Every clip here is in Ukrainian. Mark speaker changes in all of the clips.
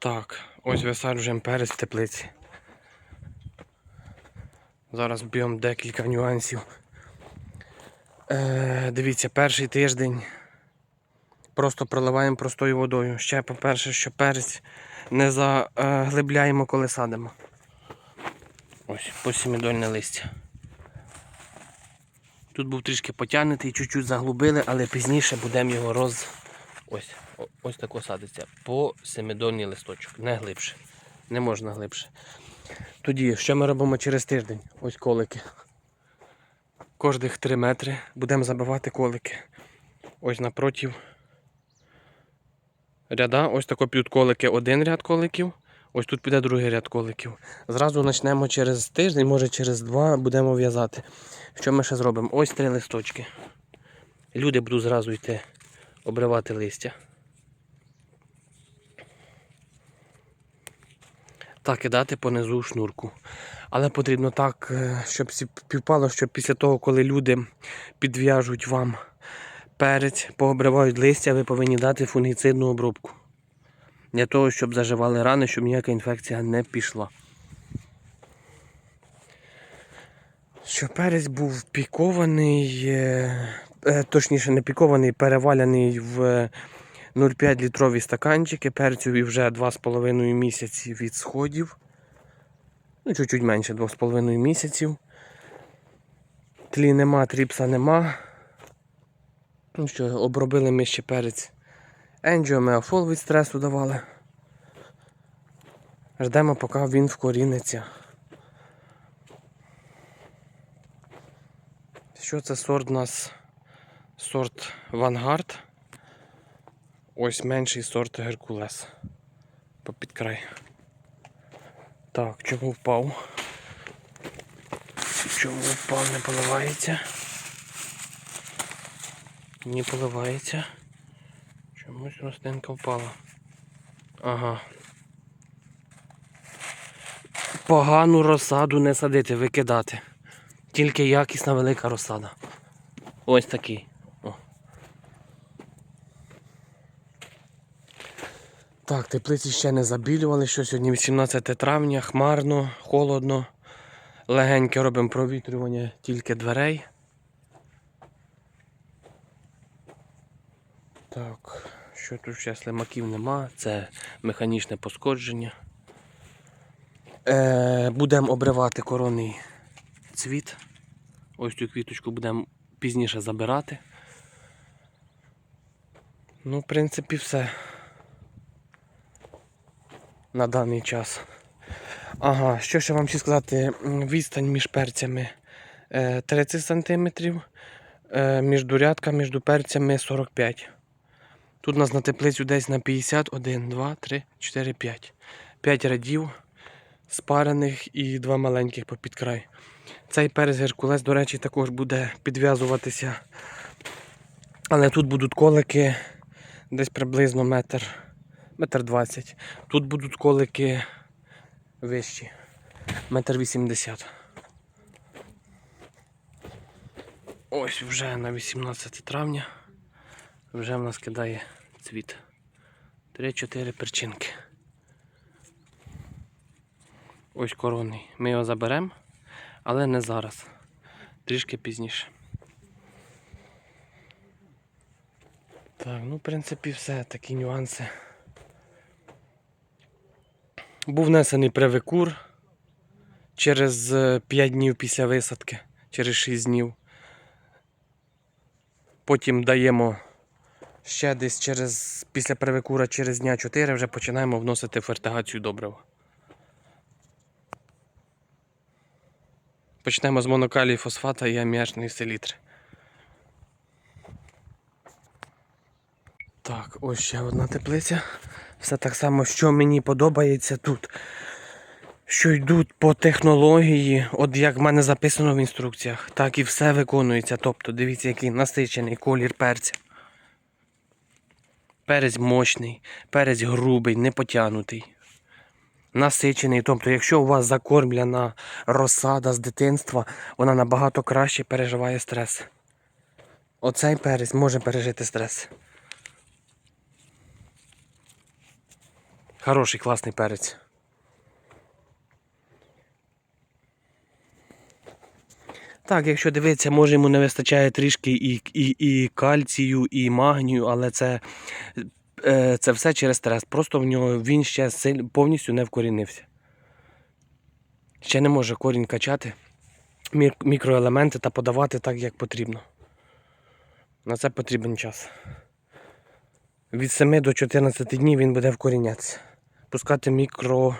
Speaker 1: Так, ось висаджуємо перець в теплиці. Зараз б'ємо декілька нюансів. Е, дивіться, перший тиждень просто проливаємо простою водою. Ще, по-перше, що перець не заглибляємо, коли садимо. Ось посімідольне листя. Тут був трішки потягнутий, чуть-чуть заглубили, але пізніше будемо його роз. Ось, ось тако садиться. По семидольний листочок, не глибше. Не можна глибше. Тоді, що ми робимо через тиждень? Ось колики. Кожних 3 метри будемо забивати колики. Ось напротив ряда, ось тако підуть колики, один ряд коликів, ось тут піде другий ряд коликів. Зразу почнемо через тиждень, може через два будемо в'язати. Що ми ще зробимо? Ось три листочки. Люди будуть зразу йти обривати листя. Та кидати понизу шнурку. Але потрібно так, е, щоб співпало, щоб після того, коли люди підв'яжуть вам перець, пообривають листя, ви повинні дати фунгіцидну обробку. Для того, щоб заживали рани, щоб ніяка інфекція не пішла. Що перець був пікований, е, точніше не пікований, переваляний в е, 0,5 літрові стаканчики перцю і вже 2,5 місяці від сходів. Ну, чуть-чуть менше 2,5 місяців. Тлі нема, тріпса нема. Ну що, обробили ми ще перець. Енджіомеофол від стресу давали. Ждемо, поки він вкоріниться. Що це сорт у нас? Сорт Вангард. Ось менший сорт Геркулес. Попід край. Так, чому впав? Чому впав, не поливається? Не поливається. Чомусь рослинка впала. Ага. Погану розсаду не садити, викидати. Тільки якісна велика розсада. Ось такий. Так, теплиці ще не забілювали, що сьогодні 18 травня, хмарно, холодно. Легеньке робимо провітрювання тільки дверей. Так, що тут ще слимаків нема, це механічне пошкодження. Е, будемо обривати коронний цвіт. Ось цю квіточку будемо пізніше забирати. Ну, в принципі, все. На даний час. Ага, що ще вам ще сказати? Відстань між перцями е, 30 см, е, між дурядка, між перцями 45 Тут у нас на теплицю десь на 50, 1, 2, 3, 4, 5. 5 рядів спарених і два маленьких попід край. Цей перець Геркулес, до речі, також буде підв'язуватися. Але тут будуть колики десь приблизно метр, метр двадцять. Тут будуть колики вищі. Метр вісімдесят. Ось вже на 18 травня. Вже в нас кидає цвіт. 3-4 перчинки. Ось коронний. Ми його заберемо, але не зараз. Трішки пізніше. Так, ну в принципі все, такі нюанси. Був внесений привикур через 5 днів після висадки, через 6 днів. Потім даємо ще десь через після привикура через дня 4 вже починаємо вносити фертигацію добрива. Почнемо з монокалії фосфата і аміачної селітри. Так, ось ще одна теплиця. Все так само, що мені подобається тут. Що йдуть по технології, от як в мене записано в інструкціях, так і все виконується. Тобто, дивіться, який насичений колір перця. Перець мощний, перець грубий, не потягнутий. Насичений. Тобто, якщо у вас закормлена розсада з дитинства, вона набагато краще переживає стрес. Оцей перець може пережити стрес. Хороший, класний перець. Так, якщо дивитися, може йому не вистачає трішки і, і, і кальцію, і магнію, але це, е, це все через стрес. Просто в нього він ще повністю не вкорінився. Ще не може корінь качати мікроелементи та подавати так, як потрібно. На це потрібен час. Від 7 до 14 днів він буде вкорінятися. Пускати мікро,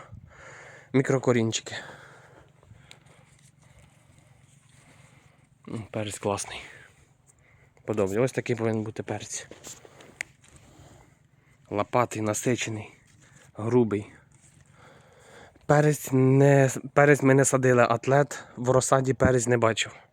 Speaker 1: мікрокорінчики. Перець класний. Подобається. Ось такий повинен бути перець. Лопатий, насичений, грубий. Перець, не, перець ми не садили, атлет в розсаді перець не бачив.